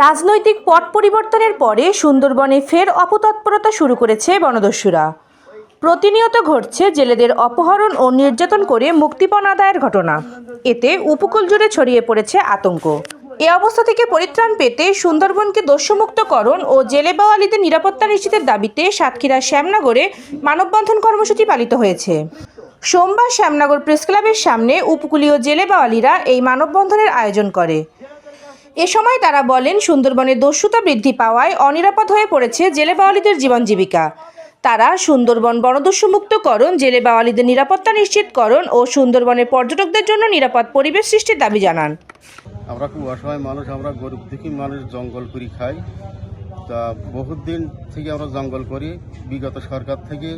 রাজনৈতিক পট পরিবর্তনের পরে সুন্দরবনে ফের অপতৎপরতা শুরু করেছে বনদস্যুরা। প্রতিনিয়ত ঘটছে জেলেদের অপহরণ ও নির্যাতন করে মুক্তিপণ আদায়ের ঘটনা। এতে উপকূল জুড়ে ছড়িয়ে পড়েছে আতঙ্ক। এ অবস্থা থেকে পরিত্রাণ পেতে সুন্দরবনকে দস্যুমুক্তকরণ ও জেলে বাওয়ালিদের নিরাপত্তা নিশ্চিতের দাবিতে সাতক্ষীরা শ্যামনগরে মানববন্ধন কর্মসূচি পালিত হয়েছে। সোমবার শ্যামনগর প্রেস ক্লাবের সামনে উপকূলীয় জেলে বাওয়ালিরা এই মানববন্ধনের আয়োজন করে। এ সময় তারা বলেন, সুন্দরবনে দস্যুতা বৃদ্ধি পাওয়ায় অনিরাপদ হয়ে পড়েছে জেলে বাওয়ালিদের জীবন জীবিকা। তারা সুন্দরবন বনদস্যুমুক্তকরণ, জেলে বাওয়ালিদের নিরাপত্তা নিশ্চিতকরণ ও সুন্দরবনের পর্যটকদের জন্য নিরাপদ পরিবেশ সৃষ্টির দাবি জানান। আমরা খুব অসহায় মানুষ, আমরা গরিব দুঃখী মানুষ, জঙ্গল করি খাই। তা বহুত দিন থেকে আমরা জঙ্গল করি। বিগত সরকার থেকে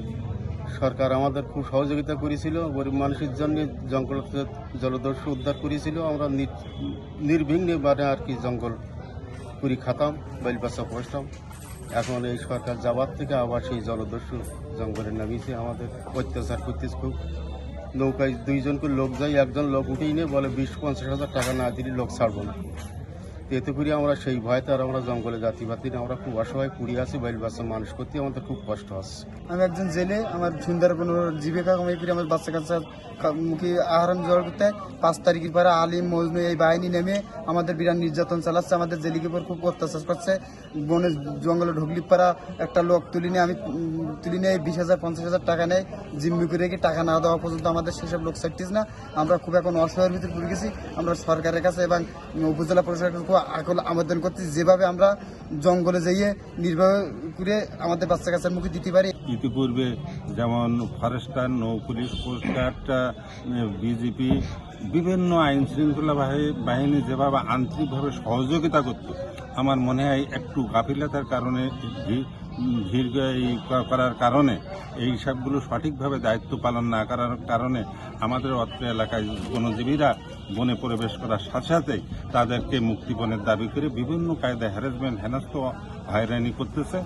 সরকার আমাদের খুব সহযোগিতা করেছিল, গরিব মানুষের জন্য জঙ্গল জলদস্যু উদ্ধার করেছিল, আমরা নির- নির্বিঘ্নে মানে আর কি জঙ্গল করি খাতাম বাইল পৌঁছতাম এখন এই সরকার যাবার থেকে আবার সেই জলদস্যু জঙ্গলে নামিয়েছে আমাদের, অত্যাচার করতেছে খুব। নৌকায় দুইজন করে লোক যায়, একজন লোক উঠেই নিয়ে, বলে বিশ পঞ্চাশ হাজার টাকা না দিলে লোক ছাড়বো না। এতে করে আমরা সেই ভয়তে আর আমরা জঙ্গলে জাতি পাতি না, আমরা খুব অসহায় পুড়ি আছি, বাইল বাচ্চা মানুষ করতে, আমাদের খুব কষ্ট হচ্ছে। আমি একজন জেলে, আমার সুন্দর কোনো জীবিকা কামাই করে আমার বাচ্চা কাচ্চা মুখে আহরণ জোগাড় করতে, পাঁচ তারিখের পরে আলিম মজনু এই বাহিনী নেমে আমাদের বিরাট নির্যাতন চালাচ্ছে, আমাদের জেলিকে উপর খুব অত্যাচার করছে। বনে জঙ্গলে ঢুকলি পারা একটা লোক তুলি নিয়ে, আমি তুলি নিয়ে বিশ হাজার, পঞ্চাশ হাজার টাকা নেয়, জিম্মি করে রেখে টাকা না দেওয়া পর্যন্ত আমাদের সেসব লোক ছাড়তিস না। আমরা খুব এখন অসহায়ের ভিতরে পড়ে গেছি। আমরা সরকারের কাছে এবং উপজেলা প্রশাসনের খুব আকল আবেদন করছি যেভাবে আমরা জঙ্গলে যাইয়ে নির্বাহ করে আমাদের বাচ্চা কাচ্চার মুখে দিতে পারি। ইতিপূর্বে যেমন ফরেস্টার নৌ পুলিশ কোস্টগার্ড বিজেপি বিভিন্ন আইন শৃঙ্খলা বাহিনী যেভাবে আন্তরিকভাবে সহযোগিতা করত, আমার মনে হয় একটু গাফিলতার কারণে ভিড় করার কারণে, এই সবগুলো সঠিকভাবে দায়িত্ব পালন না করার কারণে আমাদের অত্র এলাকায় বনজীবীরা বনে প্রবেশ করার সাথে সাথে তাদেরকে মুক্তিপণের দাবি করে বিভিন্ন কায়দায় হ্যারাসমেন্ট হেনাস্ত হয়রানি করতেছে।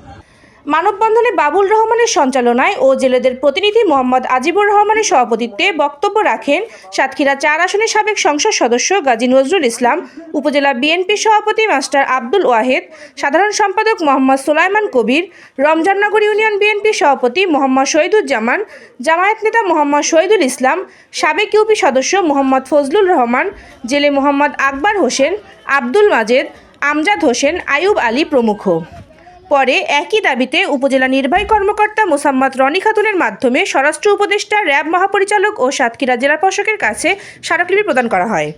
মানববন্ধনে বাবুল রহমানের সঞ্চালনায় ও জেলেদের প্রতিনিধি মোহাম্মদ আজিবুর রহমানের সভাপতিত্বে বক্তব্য রাখেন সাতক্ষীরা চার আসনের সাবেক সংসদ সদস্য গাজী নজরুল ইসলাম, উপজেলা বিএনপি সভাপতি মাস্টার আব্দুল ওয়াহেদ, সাধারণ সম্পাদক মোহাম্মদ সোলাইমান কবির, রমজাননগর ইউনিয়ন বিএনপি সভাপতি মোহাম্মদ শহীদুজ্জামান, জামায়াত নেতা মোহাম্মদ শহীদুল ইসলাম, সাবেক ইউপি সদস্য মোহাম্মদ ফজলুল রহমান, জেলে মোহাম্মদ আকবর হোসেন, আব্দুল মাজেদ, আমজাদ হোসেন আয়ুব আলী প্রমুখ। পরে একই দাবিতে উপজেলা নির্বাহী কর্মকর্তা মোসাম্মদ রনি খাতুনের মাধ্যমে স্বরাষ্ট্র উপদেষ্টা, র্যাব মহাপরিচালক ও সাতক্ষীরা জেলা প্রশাসকের কাছে স্মারকলিপি প্রদান করা হয়।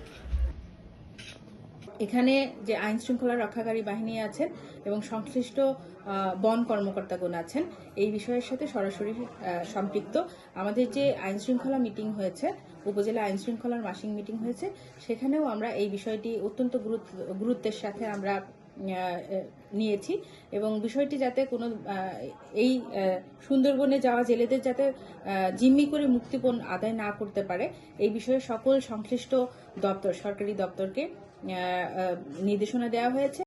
এখানে যে আইন শৃঙ্খলা রক্ষাকারী বাহিনী আছেন এবং সংশ্লিষ্ট বন কর্মকর্তাগণ আছেন, এই বিষয়ের সাথে সরাসরি সম্পৃক্ত। আমাদের যে আইন শৃঙ্খলা মিটিং হয়েছে, উপজেলা আইন শৃঙ্খলার মাসিক মিটিং হয়েছে, সেখানেও আমরা এই বিষয়টি অত্যন্ত গুরুত্ব, গুরুত্বের সাথে আমরা নিয়েছি এবং বিষয়টি যাতে কোনো এই সুন্দরবনে যাওয়া জেলেদের যাতে জিম্মি করে মুক্তিপণ আদায় না করতে পারে, এই বিষয়ে সকল সংশ্লিষ্ট দপ্তর, সরকারি দপ্তরকে নির্দেশনা দেওয়া হয়েছে।